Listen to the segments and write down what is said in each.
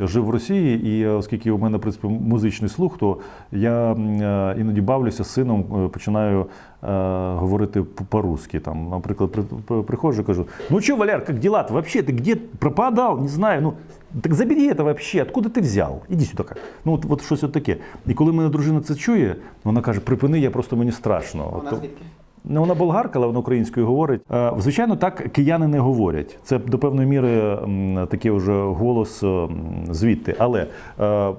Жив в Росії, і е, оскільки у мене в принципі музичний слух, то я е, іноді бавлюся з сином, е, починаю говорити по-русски. Там, наприклад, при, при- приходжу і кажу: ну що, Валяр, як діла? Ти вообще ти где пропадав? Не знаю. Ну так забери це вообще, откуда ти взяв? Іди сюди. Ну от, от щось от таке. І коли мене дружина це чує, вона каже: припини, я просто мені страшно. Вона звідки? Ну, вона болгарка, але вона українською говорить. Е, Звичайно, так кияни не говорять. Це до певної міри такий вже голос звідти. Але е,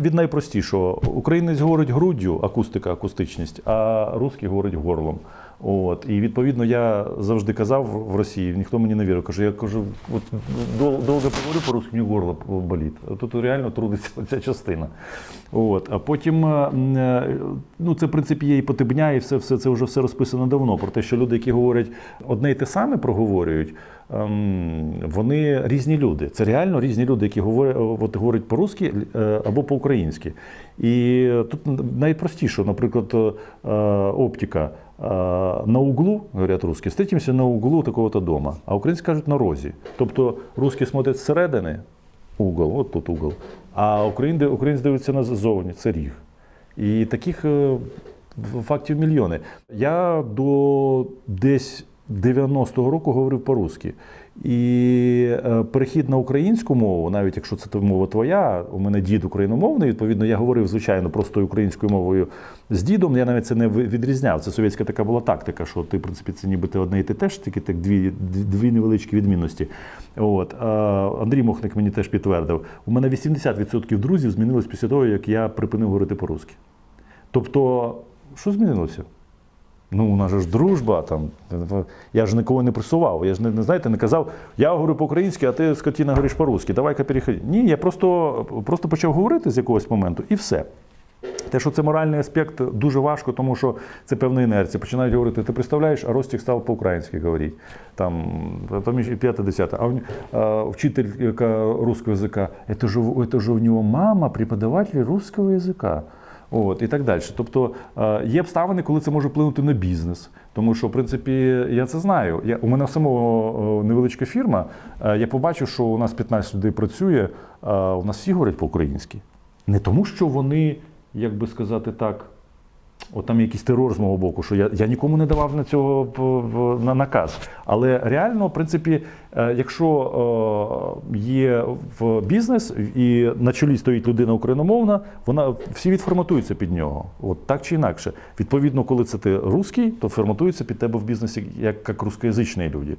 від найпростішого українець говорить груддю, акустика, акустичність, а русський говорить горлом. От і відповідно я завжди казав в Росії, ніхто мені не вірив. Кажу, я кажу, от довго поговорю по-русски, мені горло болить. Тут реально трудиться ця частина. От, а потім, е, ну це в принципі є і потебня, і все, все це вже все розписано давно. Про те, що люди, які говорять одне й те саме, проговорюють. ем, Вони різні люди. Це реально різні люди, які говорять, от, говорять по-русски е, або по-українськи. І тут найпростіше, наприклад, е, оптика. Е, На углу, говорять русські, встретимося на углу такого-то дома, а українці кажуть на розі. Тобто русські смотрять зсередини, угол, от тут угол, а українці, дивляться назовні, це ріг. І таких е, фактів мільйони. Я до десь 90-го року говорив по-русски. І е, перехід на українську мову, навіть якщо це мова твоя, у мене дід україномовний, відповідно, я говорив, звичайно, простою українською мовою з дідом. Я навіть це не відрізняв. Це совєтська така була тактика, що ти, в принципі, це ніби ти одне і те теж, тільки так дві, дві невеличкі відмінності. От. Андрій Мохник мені теж підтвердив. У мене 80% друзів змінилось після того, як я припинив говорити по-русски. Тобто, що змінилося? Ну, у нас же ж дружба там. Я ж нікого не пресував. Я ж не, знаєте, не казав, я говорю по-українськи, а ти скотіна говориш по-русски. Давай-ка переходи. Ні, я просто, просто почав говорити з якогось моменту і все. Те, що це моральний аспект, дуже важко, тому що це певна інерція. Починають говорити, ти представляєш, а Ростік став по-українськи говорити. Там, там і п'яте, десяте. А, у- а вчителька русского язика, це ж, це ж у нього мама преподаватель русского язика. От, і так далі. Тобто е, є обставини, коли це може вплинути на бізнес. Тому що, в принципі, я це знаю. Я, у мене самого е, невеличка фірма. Е, Я побачив, що у нас 15 людей працює, у нас всі говорять по-українськи. Не тому, що вони, як би сказати так, От там якийсь терор з мого боку, що я, я нікому не давав на цього на наказ. Але реально, в принципі, е, якщо е, є в бізнес і на чолі стоїть людина україномовна, вона всі відформатуються під нього. От так чи інакше. Відповідно, коли це ти русський, то форматується під тебе в бізнесі як, як рускоязичні люди.